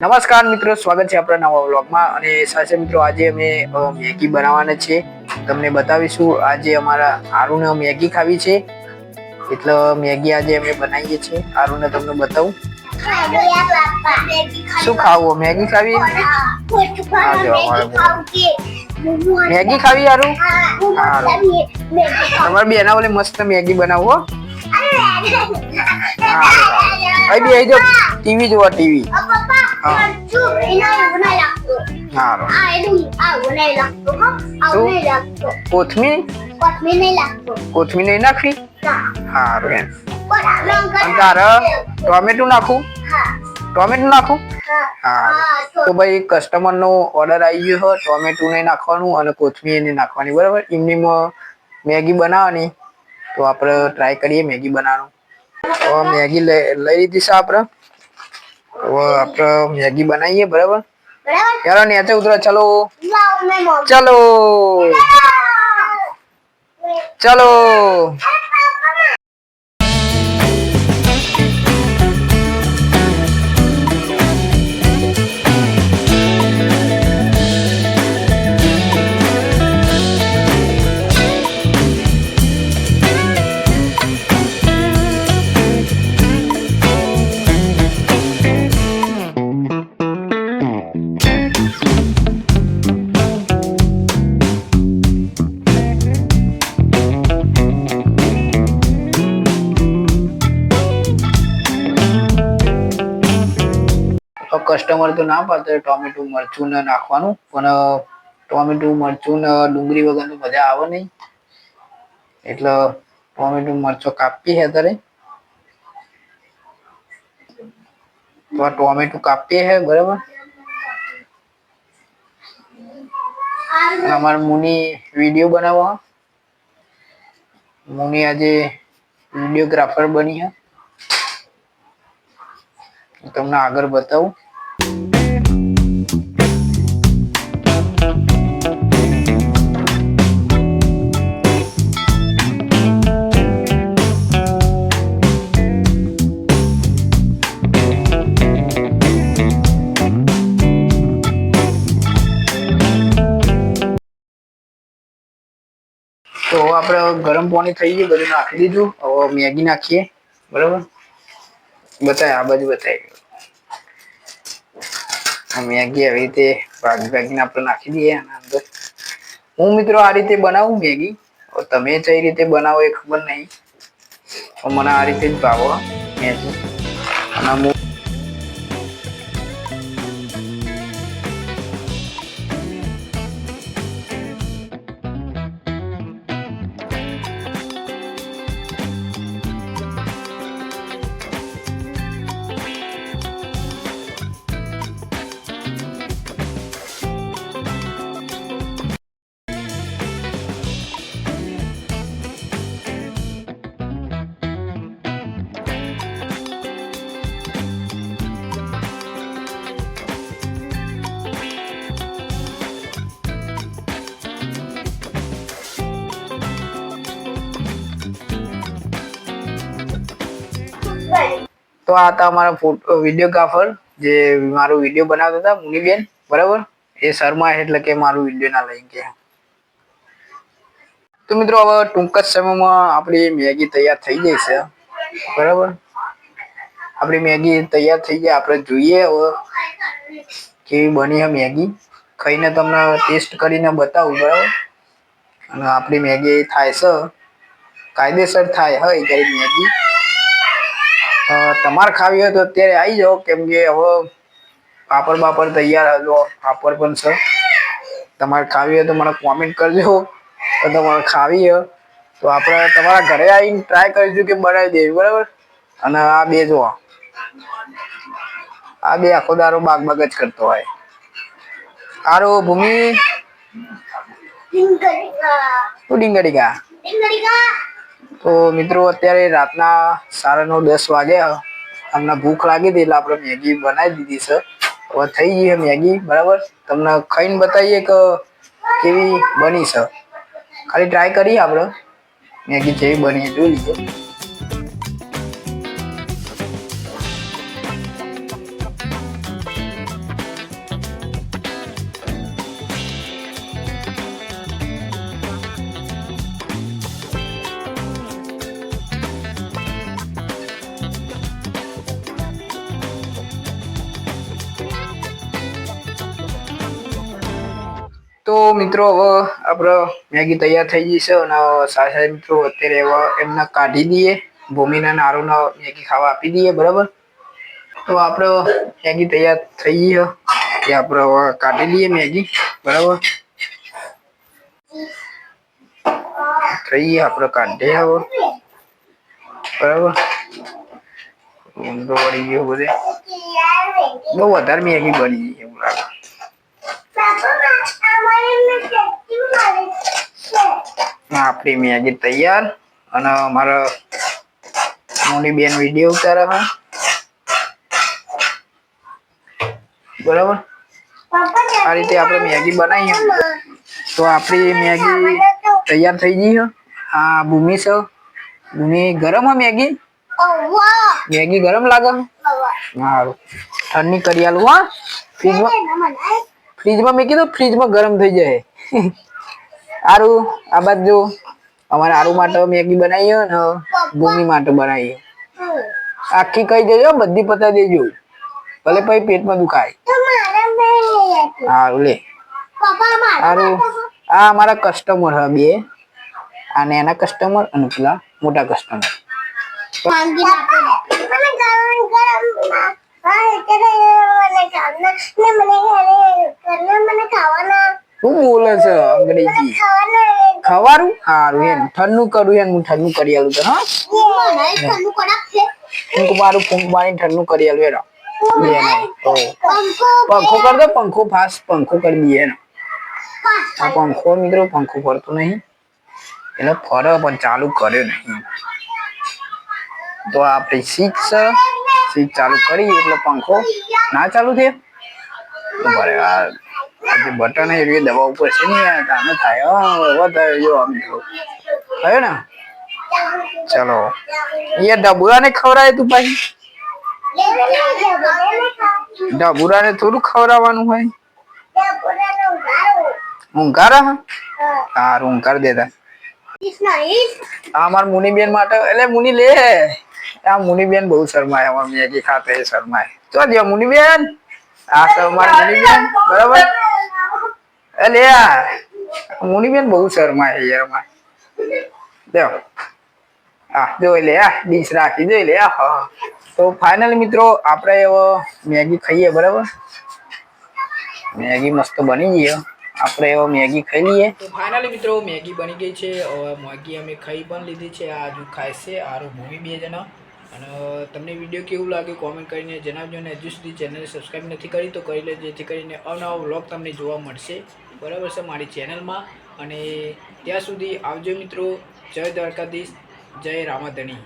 નમસ્કાર મિત્રો, સ્વાગત છે આપણા નવા વ્લોગમાં. અને સાથે મિત્રો, આજે અમે મેગી બનાવવાના છે. તમને બતાવીશું, આજે અમારા આરુને મેગી ખાવી છે. એટલે મેગી આજે અમે બનાવીએ છીએ. આરુને તમને બતાવું. શું ખાવું? મેગી ખાવી? મેગી ખાવી આરુ તમારે બેના ઓલે મસ્ત મેગી બનાવો હો. બી અહીં જો ટીવી જોવા ટીવી. હારું કોથમીર? કોથમીર નહીં નાખવી? સારું એમ. અને ટોમેટું નાખું? ટોમેટું નાખું? હા. તો. ભાઈ કસ્ટમર નો ઓર્ડર આવી ગયો હોય ટોમેટું નહીં નાખવાનું અને કોથમીર નહીં નાખવાની બરાબર? એમનીમાં મેગી બનાવવાની. તો આપણે ટ્રાય કરીએ મેગી બનાવવાનું. તો મેગી લઈ લઈ લીધી છે આપણે. હવે આપણે મેગી બનાવીએ બરાબર? ચાલો નીચે ઉતરો ચલો. ચલો. ચલો. કસ્ટમર તો ના પાડતો ટોમેટું, મરચું ને નાખવાનું. પણ ટોમેટું, મરચું ને ડુંગળી વગર તો મજા આવે નહીં. એટલે ટોમેટું, મરચો કાપી હે તારે તો આ ટોમેટું કાપીએ હે, બરાબર? અમારે મુની વીડિયો બનાવવા મુની આજે વિડીયોગ્રાફર બની હે તમને આગળ બતાવું. ગરમ પાણી થઈ ગયું, બધું નાખી દીધું. હવે મેગી નાખીએ. બરાબર? બતાય, આ બાજુ બતાવી આ મેગી આવી રીતે ભાગી ભાગીને આપણે નાખી દઈએ આના અંદર. હું મિત્રો આ રીતે બનાવું મેગી? તમે કઈ રીતે બનાવો એ ખબર નહીં. મને આ રીતે જ ભાવો, મેગી. અને હું તો આ હતા અમારા વિડીયોગ્રાફર, જે મારો વીડિયો બનાવતા હતા, મુનીબેન, બરાબર? એ શર્મા એટલે કે મારું વીડિયો ના લઈ તો મિત્રો, હવે ટૂંક જ સમયમાં આપણી મેગી તૈયાર થઈ જાય છે. બરાબર? આપણી મેગી તૈયાર થઈ જાય આપણે જોઈએ હવે કેવી બની છે મેગી. ખાઈને તમને ટેસ્ટ કરીને બતાવું, બરાબર? અને આપણી મેગી થાય છે. કાયદેસર થાય હોય ત્યારે મેગી. તમારે ખાવી હોય તો અત્યારે આવી જાઓ કેમ કે હવે પાપડ બાપડ તૈયાર હતો પાપડ પણ છે. તમારે ખાવી હોય તો મને કોમેન્ટ કરજો તો તમારે ખાવી હોય. તો આપણે તમારા ઘરે આવીને ટ્રાય કરીશું કે બનાવી દેવી બરાબર? અને આ બે જો આ બે આખો દારો બાગ બાગ જ કરતો હોય. આરો ભૂમિ? તું ડીંગડી ગા તો મિત્રો, અત્યારે રાતના સાડા નવ, દસ વાગ્યા અમને ભૂખ લાગી હતી એટલે આપણે મેગી બનાવી દીધી છે. હવે થઈ ગઈ મેગી, બરાબર? તમને ખાઈને બતાવીએ કે કેવી બની છે. ખાલી ટ્રાય કરીએ આપણે. મેગી જેવી બની જોઈ લીધો. તો મિત્રો, હવે આપણે મેગી તૈયાર થઈ ગઈ છે અને સાસા મિત્રો અત્યારે હવે એમને કાઢી દઈએ. ભૂમિના નારોને મેગી ખાવા આપી દઈએ, બરાબર? તો આપણે મેગી તૈયાર થઈ ગઈ છે. એ આપણે હવે કાઢી લઈએ મેગી, બરાબર? થઈ ગઈ, આપણે કાઢીએ હવે. બરાબર? ઊંધો વળી ગયો બધે. બહુ વધારે મેગી બની ગઈ એવું લાગે. આપણી મેગી તૈયાર. અને અમારા મોની બેન વીડિયો ઉતારે હા બરાબર? આ રીતે આપણે મેગી બનાવીએ. તો આપણી મેગી તૈયાર થઈ ગઈ આ ભૂમિ છે. ભૂમિ ગરમ હે મેગી? મેગી ગરમ લાગે? સારું. ઠંડી કરી આલું હા. ફ્રીજમાં ફ્રીજમાં મેં કીધું ફ્રીજમાં ગરમ થઈ જાય. આરું, આ બાજુ અમારે આરું માટે મેગી બનાવી ને ભૂમિ માટે બનાવીએ. આખી કહી દેજો બધી પતા દેજો. ભલે પછી પેટમાં દુખાય. સારું લે. સારું આ અમારા કસ્ટમર હા બે. આ નાના કસ્ટમર અને પેલા મોટા કસ્ટમર શું બોલે છે અંગ્રેજી. ખવારું સારું એમ. ઠંડુ કરું એમ. હું ઠંડુ કરી આલું તો હા? ફૂંક મારું ફૂંક મારી ઠંડુ કરી આલું એનો પંખો કર દો પંખો ફાસ્ટ પંખો કરી દઈએ એનો આ પંખો મિત્રો પંખો ફરતો નહીં. એટલે ફરે પણ ચાલુ કર્યો નહીં. તો આપણે છે. સ્વિચ ચાલુ કરી એટલે પંખો ના ચાલુ થયો. બરાબર આ જે બટન એ દવા દબાવવું પડશે ને કામે થાય હવે થયો જો આમ થયો. ને? ચલો. એ ડબુરાને ખવડાય તું ભાઈ? ડબુરાને થોડું ખવડાવવાનું હોય? ઊંઘાર હા? ઊંઘાર દેતા. આ મારા મુનિબેન માટે એટલે મુની લે. આ મુનીબેન બહુ શરમાય અમાર મેગી ખાતે, એ શરમાય. તો જો મુનીબેન, આ શરમાય મુનિબેન, બરાબર? આ. મુનીબેન બહુ શરમાય યારમાં દેવ આ જો લે, આ, ડીશ રાખી દે લે, આ તો ફાઇનલ મિત્રો, આપણે એવો મેગી ખાઈએ, બરાબર? મેગી મસ્ત બની ગઈ આપણે એવો મેગી ખાઈ લઈએ. તો ફાઇનલી મિત્રો, મેગી બની ગઈ છે. મેગી અમે ખાઈ પણ લીધી છે. આ હજુ ખાય છે. આરું ભૂમિ બે જણા અને તમને વીડિયો કેવું લાગ્યું? કોમેન્ટ કરીને જણાવજો અને હજુ સુધી ચેનલ સબસ્ક્રાઈબ નથી કરી તો કરી લે જેથી કરીને અવનવા વ્લોગ તમને જોવા મળશે. બરાબર છે મારી ચેનલમાં અને ત્યાં સુધી આવજો મિત્રો. જય દ્વારકાધીશ. જય રામાધણી.